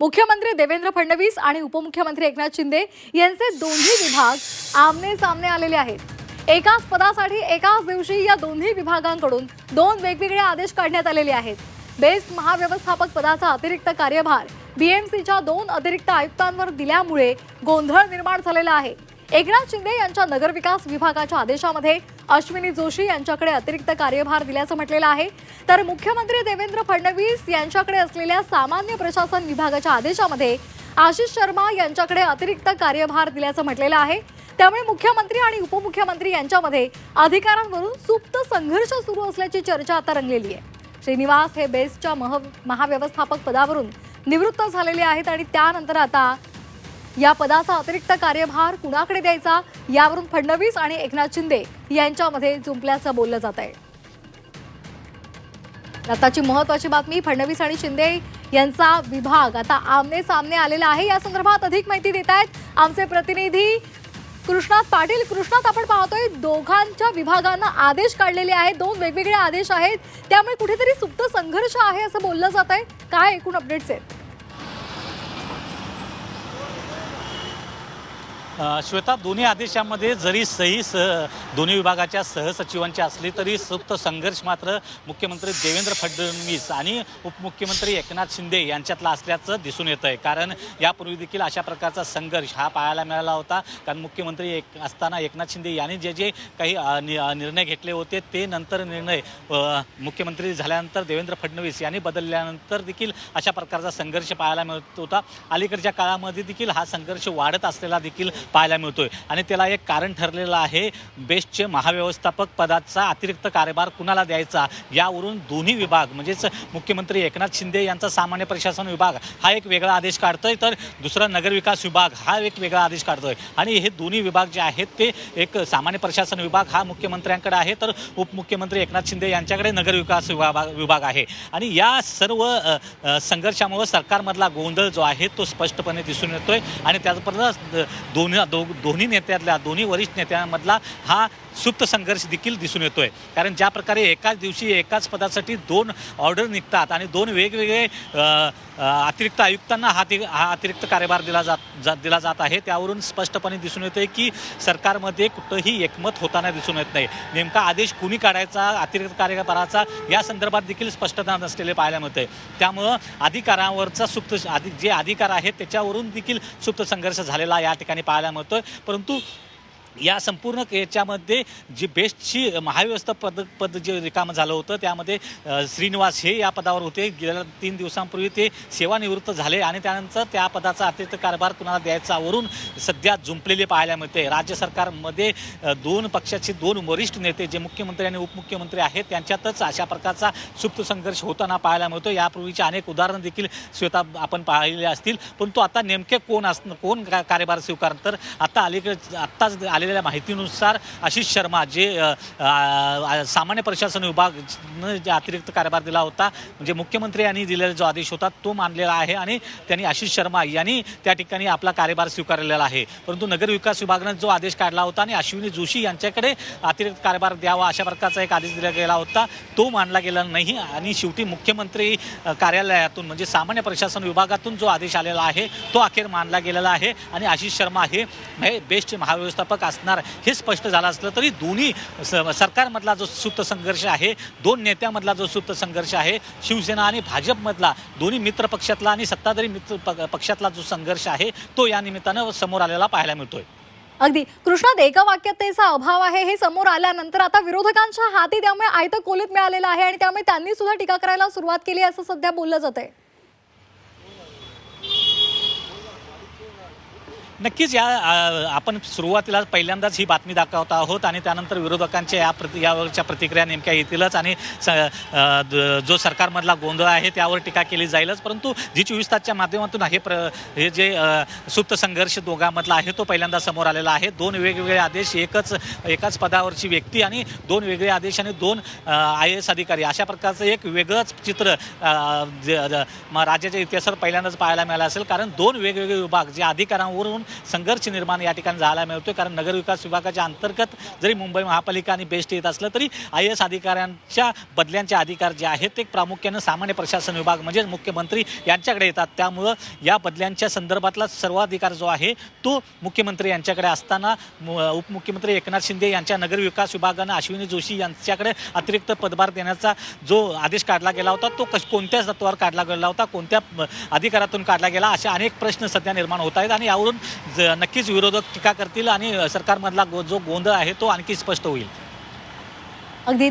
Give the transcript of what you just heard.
मुख्यमंत्री देवेंद्र फडणवीस आणि उपमुख्यमंत्री एकनाथ शिंदे यांचे दोन्ही विभाग आमने सामने आलेले आहेत. एकाच पदासाठी एकाच दिवशी या दोन्ही विभागांकडून दोन वेगवेगळे आदेश काढण्यात आलेले आहेत. बेस्ट महाव्यवस्थापक पदाचा अतिरिक्त कार्यभार बीएमसीच्या दोन अतिरिक्त आयुक्तांवर दिल्यामुळे गोंधळ निर्माण झालेला आहे. एकनाथ शिंदे यांच्या नगरविकास विभागाच्या आदेशामध्ये अश्विनी जोशी यांच्याकडे अतिरिक्त कार्यभार दिल्याचं म्हटलेलं आहे. तर मुख्यमंत्री देवेंद्र फडणवीस यांच्याकडे असलेल्या सामान्य प्रशासन विभागाच्या आदेशामध्ये आशिष शर्मा यांच्याकडे अतिरिक्त कार्यभार दिल्याचं म्हटलेलं आहे. त्यामुळे मुख्यमंत्री आणि उपमुख्यमंत्री यांच्यामध्ये अधिकारांवरून सुप्त संघर्ष सुरू असल्याची चर्चा आता रंगलेली आहे. श्रीनिवास हे बेस्टच्या मह महाव्यवस्थापक पदावरून निवृत्त झालेले आहेत आणि त्यानंतर आता या पदाचा अतिरिक्त कार्यभार कुणाकडे द्यायचा? यावरून फडणवीस आणि एकनाथ शिंदे यांच्यामध्ये जुंपल्याचं बोललं जात आहे. आताची महत्वाची बातमी फडणवीस आणि शिंदे यांचा विभाग आता आमने सामने आलेला आहे. या संदर्भात अधिक माहिती देत आहेत आमचे प्रतिनिधी कृष्णात पाटील. कृष्णात आपण पाहतोय दोघांच्या विभागांना आदेश काढलेले आहेत. दोन वेगवेगळे आदेश आहेत. त्यामुळे कुठेतरी सुप्त संघर्ष आहे असं बोललं जात आहे. काय एकूण अपडेट्स आहेत? श्वेता दोन्ही आदेशामध्ये जरी सही स दोन्ही विभागाच्या सहसचिवांची असली तरी सुप्त संघर्ष मात्र मुख्यमंत्री देवेंद्र फडणवीस आणि उपमुख्यमंत्री एकनाथ शिंदे यांच्यातला असल्याचं दिसून येतं आहे कारण यापूर्वी देखील अशा प्रकारचा संघर्ष हा पाहायला मिळाला होता. कारण मुख्यमंत्री एक असताना एकनाथ शिंदे यांनी जे जे काही नि- निर्णय घेतले होते ते नंतर निर्णय मुख्यमंत्री झाल्यानंतर देवेंद्र फडणवीस यांनी बदलल्यानंतर देखील अशा प्रकारचा संघर्ष पाहायला मिळत होता. अलीकडच्या काळामध्ये देखील हा संघर्ष वाढत असलेला देखील पाहायला मिळतो आहे आणि त्याला एक कारण ठरलेलं आहे बेस्टचे महाव्यवस्थापक पदाचा अतिरिक्त कार्यभार कुणाला द्यायचा? यावरून दोन्ही विभाग म्हणजेच मुख्यमंत्री एकनाथ शिंदे यांचा सामान्य प्रशासन विभाग हा एक वेगळा आदेश काढतोय. तर दुसरा नगरविकास विभाग हा एक वेगळा आदेश काढतोय. आणि हे दोन्ही विभाग जे आहेत ते एक सामान्य प्रशासन विभाग हा मुख्यमंत्र्यांकडे आहे. तर उपमुख्यमंत्री एकनाथ शिंदे यांच्याकडे नगरविकास विभाग विभाग आहे. आणि या सर्व संघर्षामुळे सरकारमधला गोंधळ जो आहे तो स्पष्टपणे दिसून येतोय. आणि त्याचबरोबर दोन्ही दो दोन्ही नेत्यातल्या दोन्ही वरिष्ठ नेत्यांमधला हा सुप्त संघर्ष देखील दिसून येतोय. कारण ज्या प्रकारे एकाच दिवशी एकाच पदासाठी दोन ऑर्डर निघतात आणि दोन वेगवेगळे अतिरिक्त आयुक्तांना हा ति- हा अतिरिक्त कार्यभार दिला जात जा दिला जात आहे. त्यावरून स्पष्टपणे दिसून येते की सरकारमध्ये कुठंही एकमत होताना दिसून येत नाही. नेमका आदेश कुणी काढायचा अतिरिक्त कार्यभाराचा या संदर्भात देखील स्पष्टता नसलेले पाहायला मिळते त्यामुळं अधिकारावरचा सुप्त अधिक जे अधिकार आहेत त्याच्यावरून देखील सुप्त संघर्ष झालेला या ठिकाणी पाहायला मिळतोय परंतु या संपूर्ण याच्यामध्ये जी बेस्टची महाव्यवस्था पद पद जे रिकामं झालं होतं त्यामध्ये श्रीनिवास हे या पदावर होते. गेल्या तीन दिवसांपूर्वी ते सेवानिवृत्त झाले आणि त्यानंतर त्या पदाचा अतिरिक्त कारभार कुणाला द्यायचा वरून सध्या जुंपलेले पाहायला मिळते. राज्य सरकारमध्ये दोन पक्षाचे दोन वरिष्ठ नेते जे मुख्यमंत्री आणि उपमुख्यमंत्री आहेत त्यांच्यातच अशा प्रकारचा सुप्त संघर्ष होताना पाहायला मिळतो यापूर्वीचे अनेक उदाहरणं देखील श्वेता आपण पाहिले असतील. परंतु आता नेमके कोण असणं कोण का- कार्यभार स्वीकार तर आता अलीकडे आत्ताच आले आलेल्या माहितीनुसार आशिष शर्मा जे सामान्य प्रशासन विभागनं जे अतिरिक्त कार्यभार दिला होता म्हणजे मुख्यमंत्री यांनी दिलेला जो आदेश होता तो मानलेला आहे आणि त्यांनी आशिष शर्मा यांनी त्या ठिकाणी आपला कार्यभार स्वीकारलेला आहे. परंतु नगरविकास विभागानं जो आदेश काढला होता आणि अश्विनी जोशी यांच्याकडे अतिरिक्त कार्यभार द्यावा अशा प्रकारचा एक आदेश दिला गेला होता तो मानला गेला नाही आणि शेवटी मुख्यमंत्री कार्यालयातून म्हणजे सामान्य प्रशासन विभागातून जो आदेश आलेला आहे तो अखेर मानला गेलेला आहे आणि आशिष शर्मा हे हे महाव्यवस्थापक महाव्यवस्थापक असणार हे स्पष्ट झालं असलं तरी दोन्ही स- सरकारमधला जो सूत्रसंघर्ष संघर्ष आहे दोन नेत्यामधला जो सूत्रसंघर्ष संघर्ष आहे शिवसेना आणि भाजपमधला दोन्ही मित्रपक्षातला आणि सत्ताधारी मित्र प- पक्षातला जो संघर्ष आहे तो या निमित्तानं समोर आलेला पाहायला मिळतोय. अगदी. कृष्णात एका वाक्यतेचा अभाव आहे हे समोर आल्यानंतर आता विरोधकांच्या हाती त्यामुळे आयतं कोलीत मिळालेलं आहे आणि त्यामुळे त्यांनी सुद्धा टीका करायला सुरुवात केली असं सध्या बोललं जात आहे नक्कीच या आपण सुरुवातीला पहिल्यांदाच ही बातमी दाखवत आहोत आणि त्यानंतर विरोधकांच्या या प्रति यावरच्या प्रतिक्रिया नेमक्या येतीलच आणि स- द- जो सरकारमधला गोंधळ आहे त्यावर टीका केली जाईलच. परंतु जी चोवीस तासच्या माध्यमातून हे प्र हे जे सुप्त संघर्ष दोघांमधला आहे तो पहिल्यांदा समोर आलेला आहे. दोन वेगवेगळे आदेश एकच एकाच पदावरची व्यक्ती आणि दोन वेगळे आदेश आणि दोन आय एस अधिकारी. अशा प्रकारचं एक वेगळंच चित्र ज- म- राज्याच्या इतिहासात पहिल्यांदाच पाहायला मिळालं असेल. कारण दोन वेगवेगळे विभाग जे अधिकारांवरून संघर्ष निर्माण या ठिकाणी झाला मिळतोय. कारण नगरविकास विभागाच्या अंतर्गत जरी मुंबई महापालिका आणि बेस्ट येत असलं तरी आय एस अधिकाऱ्यांच्या बदल्यांचे अधिकार जे आहेत ते प्रामुख्यानं सामान्य प्रशासन विभाग म्हणजेच मुख्यमंत्री यांच्याकडे येतात. त्यामुळं या बदल्यांच्या संदर्भातला सर्वाधिकार जो आहे तो मुख्यमंत्री यांच्याकडे असताना उपमुख्यमंत्री एकनाथ शिंदे यांच्या नगरविकास विभागानं अश्विनी जोशी यांच्याकडे अतिरिक्त पदभार देण्याचा जो आदेश काढला गेला होता तो कश कोणत्या तत्वावर काढला गेला होता कोणत्या अधिकारातून काढला गेला असे अनेक प्रश्न सध्या निर्माण होत आहेत. आणि यावरून ज- नक्कीच विरोधक टीका करतील आणि सरकारमधला गो जो गोंधळ आहे तो आणखी स्पष्ट होईल. अगदी